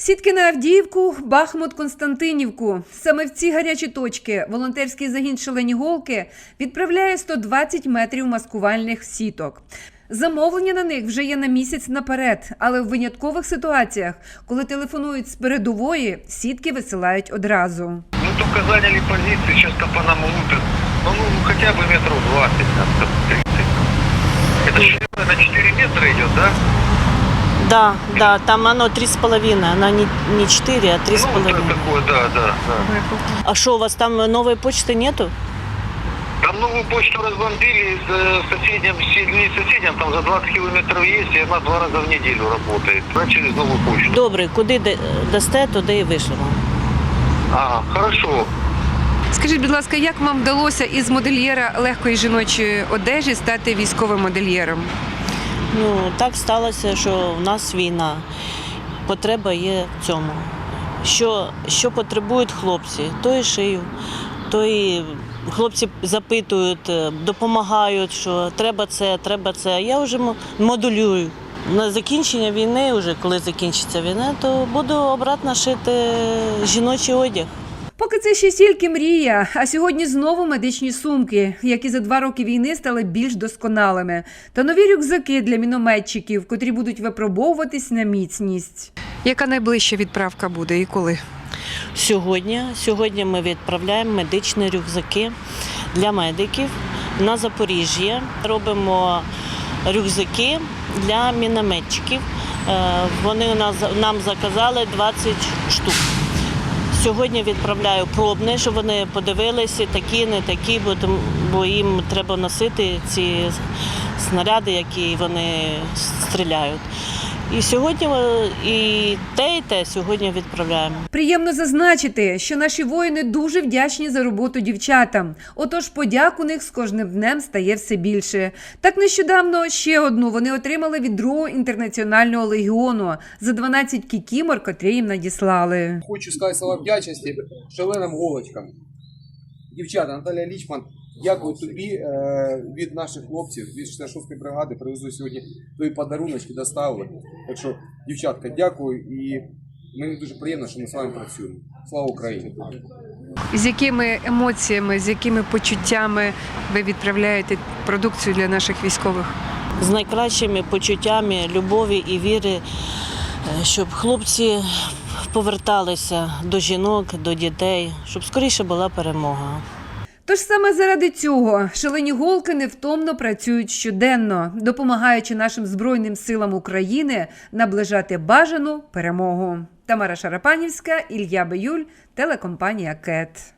Сітки на Авдіївку, Бахмут, Константинівку. Саме в ці гарячі точки волонтерський загін «Шалені голки» відправляє 120 метрів маскувальних сіток. Замовлення на них вже є на місяць наперед, але в виняткових ситуаціях, коли телефонують з передової, сітки висилають одразу. Только заняли позиции, сейчас капанам лупят. Ну, ну, хотя бы метров 20, Да, да, там оно три с половиной, она не, не четыре, а три с ну, вот это половиной. такое, да, да, да. А что, у вас там новой почты нету? Там новую почту разбомбили с э, соседним, с- не соседним, там за 20 километров есть, и она два раза в неделю работает. Да, через новую почту. Добре, куди де- дасте, туди і вишлемо. А, хорошо. Скажіть, будь ласка, як вам вдалося із модельєра легкої жіночої одежі стати військовим модельєром? Ну, так сталося, що в нас війна. Потреба є в цьому. Що, що потребують хлопці, то і шию, то і хлопці запитують, е, допомагають, що треба це, треба це. Я вже мо- модулюю. На закінчення війни, вже коли закінчиться війна, то буду обратно шити жіночий одяг. Поки це ще тільки мрія, а сьогодні знову медичні сумки, які за два роки війни стали більш досконалими, та нові рюкзаки для мінометчиків, котрі будуть випробовуватись на міцність. Яка найближча відправка буде і коли? Сьогодні, сьогодні ми відправляємо медичні рюкзаки для медиків на Запоріжжя. Робимо рюкзаки для мінометчиків. Е, Вони у нас нам заказали 20 штук. Сьогодні відправляю пробни, щоб вони подивилися, такі, не такі, бо, бо їм треба носити ці снаряди, які вони стріляють. І сьогодні і те, і те сьогодні відправляємо. Приємно зазначити, що наші воїни дуже вдячні за роботу дівчатам. Отож, подяк у них з кожним днем стає все більше. Так нещодавно ще одну вони отримали від другого інтернаціонального легіону за 12 кікімор, котрі їм надіслали. Хочу сказати слова вдячності шаленим голочкам. Дівчата, Наталія Лічман, дякую тобі е, від наших хлопців, від 66-ї бригади. Привезли сьогодні твої подаруночки, доставили. Так що, дівчатка, дякую і мені дуже приємно, що ми з вами працюємо. Слава Україні! З якими емоціями, з якими почуттями ви відправляєте продукцію для наших військових? з найкращими почуттями любові і віри, е, щоб хлопці поверталися до жінок, до дітей, щоб скоріше була перемога. Тож саме заради цього шалені голки невтомно працюють щоденно, допомагаючи нашим збройним силам України наближати бажану перемогу. Тамара Шарапанівська, Ілья Биюль, телекомпанія КЕТ.